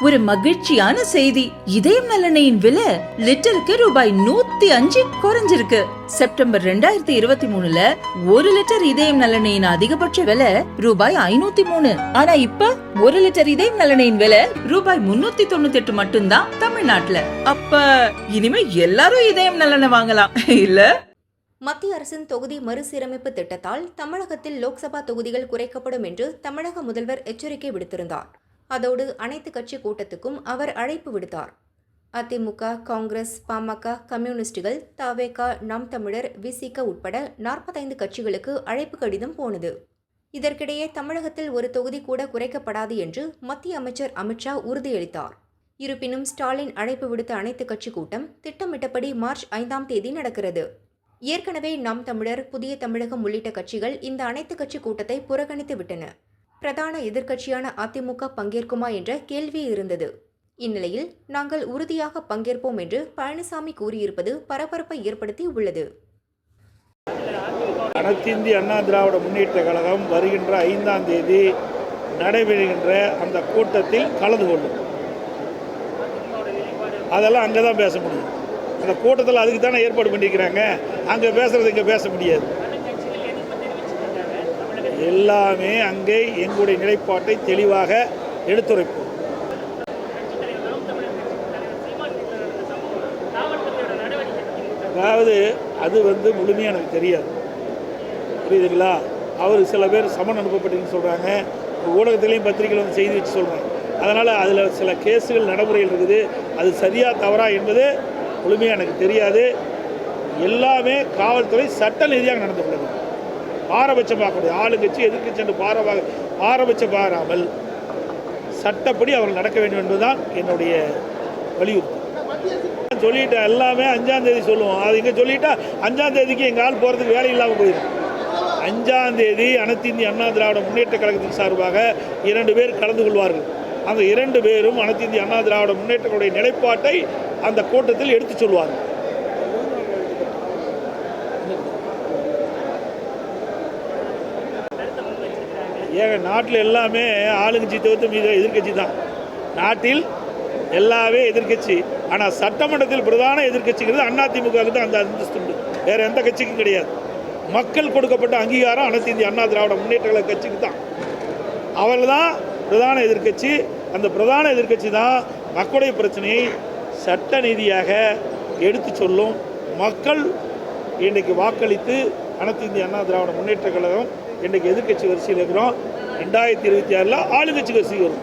ஒரு மகிழ்ச்சியான செய்தி. இதயம் நலனையின் விலை லிட்டருக்கு ரூபாய் நூத்தி அஞ்சு குறைஞ்சிருக்கு. செப்டம்பர் ரெண்டாயிரத்தி இருபத்தி மூணுல ஒரு லிட்டர் இதயம் நலனையின் அதிகபட்ச விலை ரூபாய் ஐநூத்தி மூணு. ஆனா இப்ப ஒரு லிட்டர் இதயம் நலனையின் விலை ரூபாய் முன்னூத்தி தொண்ணூத்தி எட்டு மட்டும்தான் தமிழ்நாட்டுல. அப்ப இனிமே எல்லாரும் இதயம் நலனை வாங்கலாம். இல்ல? மத்திய அரசின் தொகுதி மறுசீரமைப்பு திட்டத்தால் தமிழகத்தில் லோக்சபா தொகுதிகள் குறைக்கப்படும் என்று தமிழக முதல்வர் எச்சரிக்கை விடுத்திருந்தார். அதோடு அனைத்து கட்சி கூட்டத்துக்கும் அவர் அழைப்பு விடுத்தார். அதிமுக காங்கிரஸ் பாமக கம்யூனிஸ்டுகள் தவேகா நாம் தமிழர் விசிக உட்பட நாற்பத்தைந்து கட்சிகளுக்கு அழைப்பு கடிதம் போனது. இதற்கிடையே தமிழகத்தில் ஒரு தொகுதி கூட குறைக்கப்படாது என்று மத்திய அமைச்சர் அமித்ஷா உறுதியளித்தார். இருப்பினும் ஸ்டாலின் அழைப்பு விடுத்த அனைத்து கட்சி கூட்டம் திட்டமிட்டபடி மார்ச் ஐந்தாம் தேதி நடக்கிறது. ஏற்கனவே நாம் தமிழர் புதிய தமிழகம் உள்ளிட்ட கட்சிகள் இந்த அனைத்து கட்சி கூட்டத்தை புறக்கணித்து விட்டன. பிரதான எதிர்க்கட்சியான அதிமுக பங்கேற்குமா என்ற கேள்வி இருந்தது. இந்நிலையில் நாங்கள் உறுதியாக பங்கேற்போம் என்று பழனிசாமி கூறியிருப்பது பரபரப்பை ஏற்படுத்தி உள்ளது. அனைத்திந்திய அண்ணா திராவிட முன்னேற்ற கழகம் வருகின்ற ஐந்தாம் தேதி நடைபெறுகின்ற அந்த கூட்டத்தில் கலந்து கொள்ளும். அதெல்லாம் அங்கே தான் பேச முடியும். அந்த கூட்டத்தில் அதுக்கு தானே ஏற்பாடு பண்ணியிருக்கிறாங்க. அங்கே பேசுறது இங்கே பேச முடியாது. எல்லாமே அங்கே எங்களுடைய நிலைப்பாட்டை தெளிவாக எடுத்துரைப்போம். அதாவது அது வந்து முழுமையாக எனக்கு தெரியாது. புரியுதுங்களா? அவர் சில பேர் சமன் அனுப்பப்பட்டீங்கன்னு சொல்கிறாங்க ஊடகத்திலையும் பத்திரிகையில் வந்து செய்தி வச்சு சொல்கிறாங்க அதனால் அதில் சில கேஸுகள் நடைமுறைகள் இருக்குது. அது சரியாக தவறா என்பது முழுமையாக எனக்கு தெரியாது. எல்லாமே காவல்துறை சட்ட ரீதியாக நடந்து கொள்ளுது பாரபட்சம் ஆளுங்கட்சி எதிர்கட்சி பாரபா பாரபட்சம் பாராமல் சட்டப்படி அவர்கள் நடக்க வேண்டும் என்பதுதான் என்னுடைய வலியுறுத்தல். சொல்லிட்டேன் எல்லாமே அஞ்சாம் தேதி சொல்லுவோம். அது இங்கே சொல்லிட்டா அஞ்சாம் தேதிக்கு எங்கள் ஆள் போகிறதுக்கு வேலை இல்லாமல் போயிடும். அஞ்சாம் தேதி அனைத்து இந்திய அண்ணா திராவிட முன்னேற்ற கழகத்தின் சார்பாக இரண்டு பேர் கலந்து கொள்வார்கள். அந்த இரண்டு பேரும் அனைத்து இந்திய அண்ணா திராவிட முன்னேற்றங்களுடைய நிலைப்பாட்டை அந்த கூட்டத்தில் எடுத்துச் சொல்வார்கள். ஏங்க நாட்டில் எல்லாமே ஆளுங்கட்சி தவிர்த்து மீது எதிர்க்கட்சி தான். நாட்டில் எல்லாமே எதிர்க்கட்சி. ஆனால் சட்டமன்றத்தில் பிரதான எதிர்கட்சிங்கிறது அதிமுகவுக்கு தான் அந்த அந்தஸ்து உண்டு. வேறு எந்த கட்சிக்கும் கிடையாது. மக்கள் கொடுக்கப்பட்ட அங்கீகாரம் அனைத்து இந்திய அண்ணா திராவிட முன்னேற்ற கழக கட்சிக்கு தான். அவர்கள் தான் பிரதான எதிர்க்கட்சி. அந்த பிரதான எதிர்க்கட்சி தான் மக்களுடைய பிரச்சனையை சட்ட நீதியாக எடுத்து சொல்லும். மக்கள் இன்றைக்கு வாக்களித்து அனைத்து இந்திய அண்ணா திராவிட முன்னேற்ற கழகம் இன்றைக்கு எதிர்க்கட்சி வரிசையில் இருக்கிறோம். ரெண்டாயிரத்தி இருபத்தி ஆறில் ஆளுங்கட்சி வரிசை வரும்